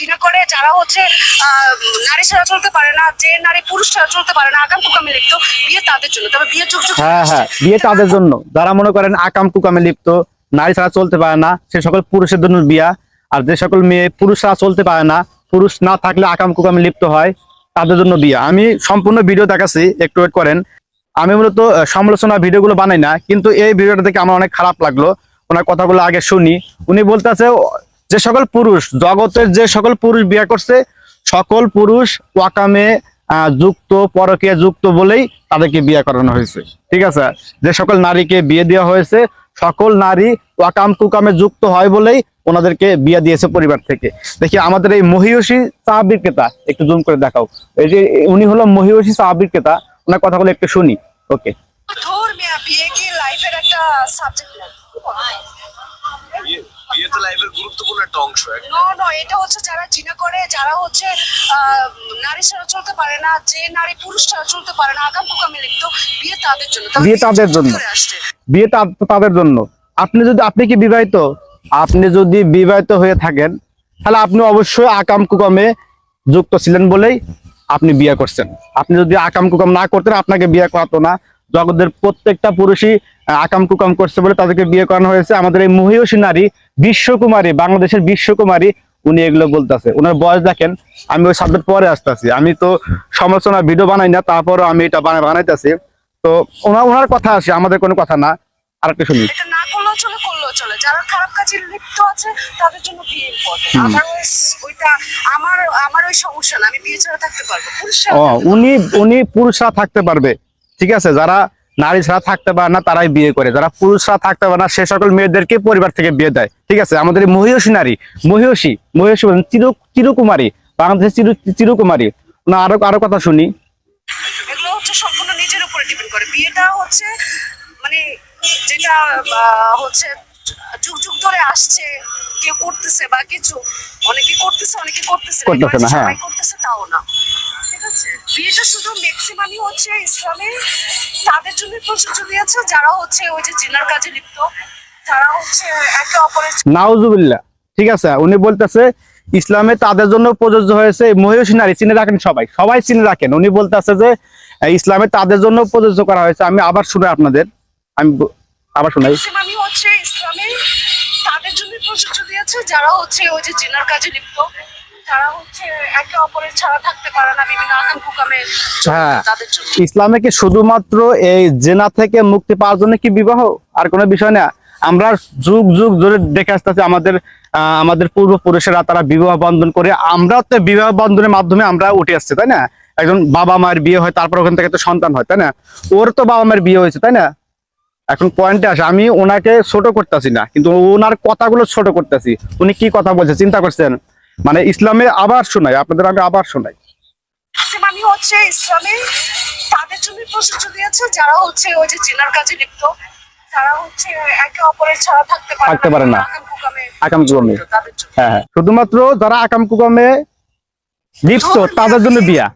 জিনা করে যারা হচ্ছে নারী ছাড়া চলতে পারে না যে নারী পুরুষ ছাড়া চলতে পারে না আগাম কুকামে লিপ্ত বিয়ে তাদের জন্য। তবে বিয়ে যুগ যুগ হ্যাঁ হ্যাঁ বিয়ে তাদের জন্য। যারা মনে করেন আকাম কুকামে লিপ্ত নারী ছাড়া চলতে পারে না সে সকল পুরুষের জন্য বিয়া। আর যে সকল মেয়ে পুরুষ ছাড়া চলতে পারে না পুরুষ না থাকলে আকাম কুকামে লিপ্ত হয় তাদের জন্য বিয়া। আমি সম্পূর্ণ ভিডিও দেখাচ্ছি একটু ওয়েট করেন। আমি মূলত সমালোচনা ভিডিওগুলো বানাই না কিন্তু এই ভিডিওটা দেখে আমার অনেক খারাপ লাগল। ওনার কথাগুলো আগে শুনি। উনি বলতেছে যে সকল পুরুষ জগতের যে সকল পুরুষ বিয়ে করছে সকল পুরুষ ওয়াকামে আহ, যুক্ত পরকে যুক্ত বলেই তাদেরকে বিয়ে করানো হয়েছে। ঠিক আছে? যে সকল নারীকে বিয়ে দেওয়া হয়েছে সকল নারী ওয়াকাম কুকামে যুক্ত হয় বলেই ওনাদেরকে বিয়ে দিয়েছে পরিবার থেকে। দেখি আমাদের এই মহিষী চা বিক্রেতা একটু জুম করে দেখাও। এই যে উনি হলো মহিষী চা বিক্রেতা ওনার কথাগুলো একটু শুনি। ওকে ধর বিয়ে কি লাইফের একটা সাবজেক্ট না বিয়ে বিয়ে তো লাইফের গুরুত্বপূর্ণ একটা অংশ নো নো এটা হচ্ছে যারা জিনা করে যারা হচ্ছে নারী ছাড়া চলতে পারে না যে নারী পুরুষ ছাড়া চলতে পারে না আগাম কুকামে লিপ্ত বিয়ে তাদের জন্য। বিয়ে তাদের জন্য। বিয়ে তাদের জন্য। আপনি যদি আপনি কি বিবাহিত? আপনি যদি বিবাহিত হয়ে থাকেন তাহলে আপনি অবশ্যই আকাম কুকামে যুক্ত ছিলেন বলেই আপনি বিয়ে করছেন। আপনি যদি আকাম কুকাম না করতেন আপনাকে বিয়ে করাতো না। জগতের প্রত্যেকটা পুরুষই আকাম কুকাম করছে বলে তাদেরকে বিয়ে করানো হয়েছে। আমাদের এই মহিষী নারী বিশ্বকুমারী বাংলাদেশের বিশ্বকুমারী উনি এগুলো বলতেছে। ওনার বয়স দেখেন আমি ওই সাবজেক্ট পরে আসতেছি। আমি তো সমালোচনা ভিডিও বানাই না তারপরও আমি এটা বানাইতেছি। তো ওনার ওনার কথা আসে আমাদের কোনো কথা না। আরেকটা শুনি। এটা না করলেও চলে করলেও চলে। যারা খারাপ কাজে লিপ্ত আছে তাদের জন্য বিয়ে ইম্পর্টেন্ট আদারওয়াইজ ওইটা আমার আমার ওই সমস্যা না। আমি বিয়ে ছাড়া থাকতে পারব। পুরুষ ও উনি উনি পুরুষরা থাকতে পারবে। ঠিক আছে? যারা নারী ছাড়া থাকতে পারে না তারাই বিয়ে করে। যারা পুরুষরা থাকতে পারে না সে সকল মেয়েদেরকে পরিবার থেকে বিয়ে দেয়। ঠিক আছে? আমাদের মহিষী নারী মহিষী মহিষী বলেন চির চিরকুমারী বাংলাদেশের চির চিরকুমারী না আরও আরও কথা শুনি। এগুলো হচ্ছে সম্পূর্ণ নিজের উপরে ডিপেন্ড করে। বিয়েটা হচ্ছে মানে যেটা হচ্ছে যুগ যুগ ধরে আসছে কেউ করতেছে বা কিছু অনেকে করতেছে অনেকে করতেছে না। করতেছে না, হ্যাঁ। করতেছে তাও না। আছে। বিয়েটা শুধু ম্যাক্সিমামই হচ্ছে ইসলামে তাদের জন্য প্রযোজ্য দিয়েছে যারা হচ্ছে ওই যে জিনার কাজে লিপ্ত যারা হচ্ছে একে অপরের নাউজুবিল্লাহ। ঠিক আছে উনি বলতেছে ইসলামে তাদের জন্য প্রযোজ্য হয়েছে মহিষী নারী চিনে রাখেন সবাই সবাই চিনে রাখেন। উনি বলতেছে যে ইসলামে তাদের জন্য প্রযোজ্য করা হয়েছে। আমি আবার শুনে আপনাদের আমি আবার শোনাই। হচ্ছে ইসলামে তাদের জন্য প্রযোজ্য দিয়েছে যারা হচ্ছে ওই যে জিনার কাজে লিপ্ত যারা হচ্ছে একে অপরের ছাড়া থাকতে পারে না বিভিন্ন আকাম কুকামে হ্যাঁ। ইসলামে কি শুধুমাত্র এই জেনা থেকে মুক্তি পাওয়ার জন্য কি বিবাহ? আর কোনো বিষয় না। আমরা যুগ যুগ ধরে দেখে আসতেছি আমাদের আমাদের পূর্বপুরুষেরা তারা বিবাহ বন্ধন করে আমরা তো বিবাহ বন্ধনের মাধ্যমে আমরা উঠে আসছি তাই না? একজন বাবা মায়ের বিয়ে হয় তারপর ওখান থেকে তো সন্তান হয় তাই না? ওর তো বাবা মায়ের বিয়ে হয়েছে তাই না? এখন পয়েন্টে আসে আমি ওনাকে ছোট করতেছি না কিন্তু ওনার কথাগুলো ছোট করতেছি। উনি কি কথা বলছে চিন্তা করছেন? মানে ইসলামে আবার শোনাই আপনাদের আমি আবার শোনাই হচ্ছে ইসলামে তাদের জন্য প্রযোজ্য দিয়েছে যারা হচ্ছে ওই যে জিনার কাজে লিপ্ত যারা হচ্ছে একে অপরের ছাড়া থাকতে পারে থাকতে পারে না। আকাম কুকামে আকাম কুকামে। তাদের জন্য। হ্যাঁ হ্যাঁ। শুধুমাত্র যারা আকাম কুকামে লিপ্ত তাদের জন্য বিয়া।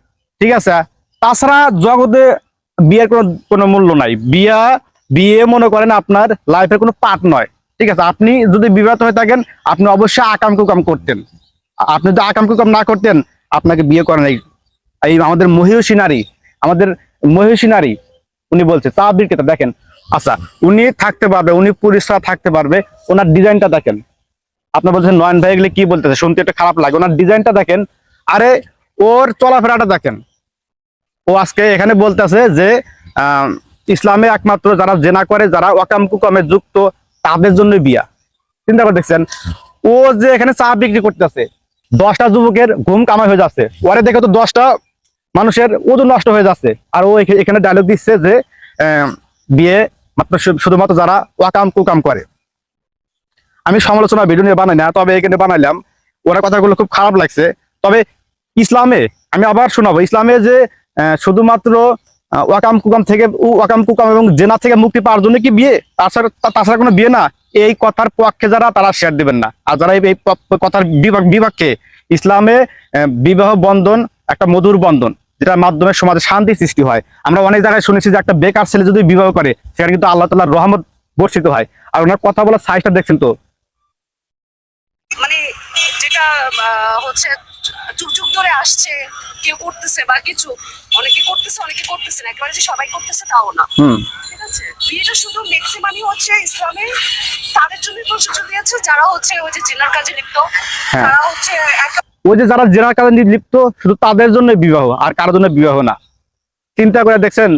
ঠিক আছে? তাছাড়া জগতে বিয়ের কোনো কোনো মূল্য নাই। বিয়া বিয়ে মনে করেন আপনার লাইফের কোনো পার্ট নয়। ঠিক আছে? আপনি যদি বিবাহিত হয়ে থাকেন আপনি অবশ্যই আকাম কুকাম করতেন। আপনি যদি আকাম কুকাম না করতেন, আপনাকে বিয়ে করেন এই আমাদের মহিষী নারী, আমাদের মহিষী নারী, উনি বলছে চা বিক্রেতা দেখেন। আচ্ছা উনি থাকতে পারবে, উনি পুরুষরা থাকতে পারবে, ওনার ডিজাইনটা দেখেন। আপনার বলছেন, নয়ন ভাই এগুলো কি বলতেছে? শুনতে একটু খারাপ লাগে। ওনার ডিজাইনটা দেখেন, আরে ওর চলাফেরাটা দেখেন। ও আজকে এখানে বলতেছে যে ইসলামে একমাত্র যারা জেনা করে, যারা ওয়াকাম কুকামে যুক্ত, তাদের জন্য বিয়া। চিন্তা করে দেখছেন, ও যে এখানে চা বিক্রি করতেছে দশটা যুবকের ঘুম কামাই হয়ে যাচ্ছে। ওরে দেখে তো দশটা মানুষের ওজন নষ্ট হয়ে যাচ্ছে। আর ও এখানে ডায়লগ দিচ্ছে যে বিয়ে মাত্র শুধুমাত্র যারা ওয়াকাম কুকাম করে। আমি সমালোচনা ভিডিও নিয়ে বানাই না, তবে এখানে বানাইলাম। ওরা কথাগুলো খুব খারাপ লাগছে। তবে ইসলামে, আমি আবার শোনাবো। ইসলামে যে শুধুমাত্র ওয়াকাম কুকাম থেকে ওয়াকাম কুকাম এবং জেনা থেকে মুক্তি পাওয়ার জন্য কি বিয়ে? তাছাড়া তাছাড়া কোনো বিয়ে না। এই কথার পক্ষে যারা, তারা শেয়ার দিবেন না। আর যারা এই কথার বিভাগকে ইসলামে বিবাহ বন্ধন, একটা মধুর বন্ধন, যেটার মাধ্যমে সমাজে শান্তি সৃষ্টি হয়। আমরা অনেক জায়গায় শুনেছি যে একটা বেকার ছেলে যদি বিবাহ করে, সেখানে কিন্তু আল্লাহ তাল্লাহ রহমত বর্ষিত হয়। আর ওনার কথা বলার সাইজটা দেখছেন তো? মানে যেটা হচ্ছে যুগ যুগ ধরে আসছে কেউ করতেছে বা কিছু। অনেকে করতেছে অনেকে করতেছে না। একেবারে যে সবাই করতেছে তাও না। ঠিক আছে? বিয়েটা শুধু ম্যাক্সিমামই হচ্ছে ইসলামে তাদের জন্য প্রযোজ্য দিয়েছে। যারা হচ্ছে ওই যে জেনার কাজে লিপ্ত হ্যাঁ। তারা হচ্ছে ওই যে যারা জেনার কাজে লিপ্ত শুধু তাদের জন্য বিবাহ আর কারোর জন্য বিবাহ না। চিন্তা করে দেখছেন